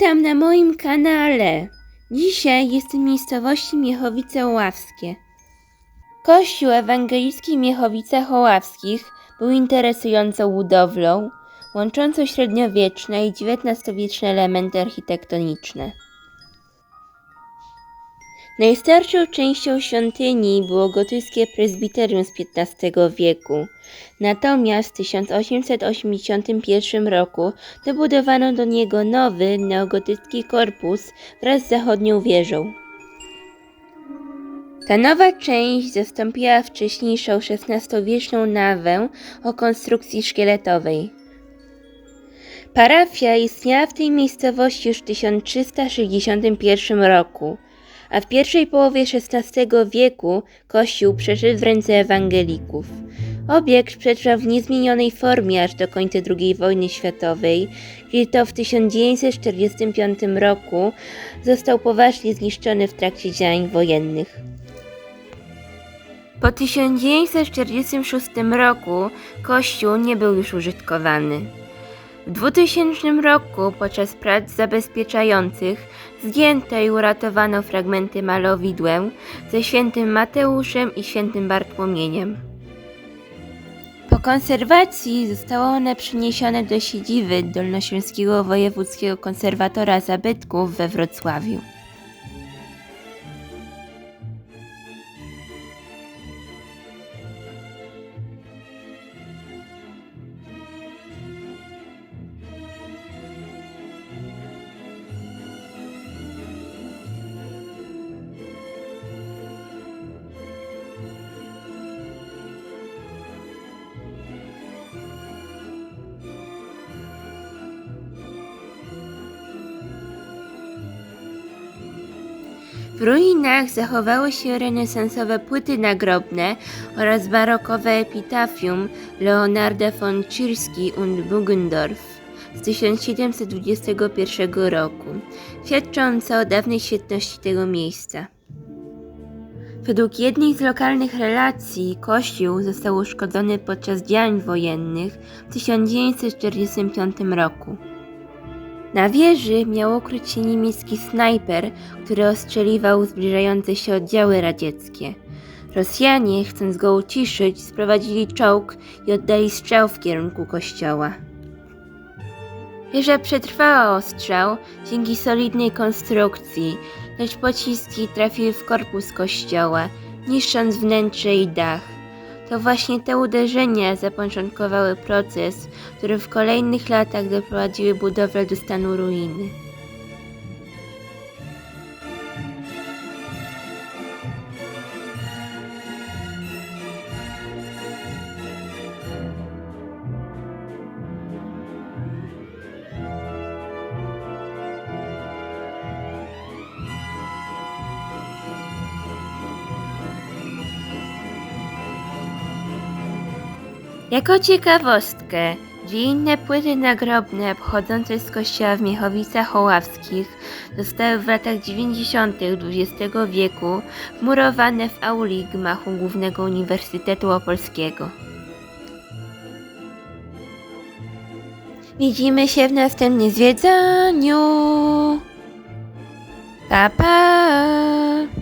Witam na moim kanale. Dzisiaj jestem w miejscowości Miechowice Oławskie. Kościół ewangelicki w Miechowicach Oławskich był interesującą budowlą, łączącą średniowieczne i XIX-wieczne elementy architektoniczne. Najstarszą częścią świątyni było gotyckie prezbiterium z XV wieku. Natomiast w 1881 roku dobudowano do niego nowy neogotycki korpus wraz z zachodnią wieżą. Ta nowa część zastąpiła wcześniejszą XVI-wieczną nawę o konstrukcji szkieletowej. Parafia istniała w tej miejscowości już w 1361 roku, a w pierwszej połowie XVI wieku kościół przeszedł w ręce ewangelików. Obiekt przetrwał w niezmienionej formie aż do końca II wojny światowej, kiedy to w 1945 roku został poważnie zniszczony w trakcie działań wojennych. Po 1946 roku kościół nie był już użytkowany. W 2000 roku podczas prac zabezpieczających zdjęto i uratowano fragmenty malowidłem ze świętym Mateuszem i świętym Bartłomieniem. Po konserwacji zostały one przeniesione do siedziby Dolnośląskiego Wojewódzkiego Konserwatora Zabytków we Wrocławiu. W ruinach zachowały się renesansowe płyty nagrobne oraz barokowe epitafium Leonarda von Czyrski und Bugendorf z 1721 roku, świadczące o dawnej świetności tego miejsca. Według jednej z lokalnych relacji kościół został uszkodzony podczas działań wojennych w 1945 roku. Na wieży miał ukryć się niemiecki snajper, który ostrzeliwał zbliżające się oddziały radzieckie. Rosjanie, chcąc go uciszyć, sprowadzili czołg i oddali strzał w kierunku kościoła. Wieża przetrwała ostrzał dzięki solidnej konstrukcji, lecz pociski trafiły w korpus kościoła, niszcząc wnętrze i dach. To właśnie te uderzenia zapoczątkowały proces, który w kolejnych latach doprowadziły budowlę do stanu ruiny. Jako ciekawostkę, dwie inne płyty nagrobne pochodzące z kościoła w Miechowicach Oławskich zostały w latach 90. XX wieku wmurowane w auli gmachu Głównego Uniwersytetu Opolskiego. Widzimy się w następnym zwiedzaniu. Pa, pa!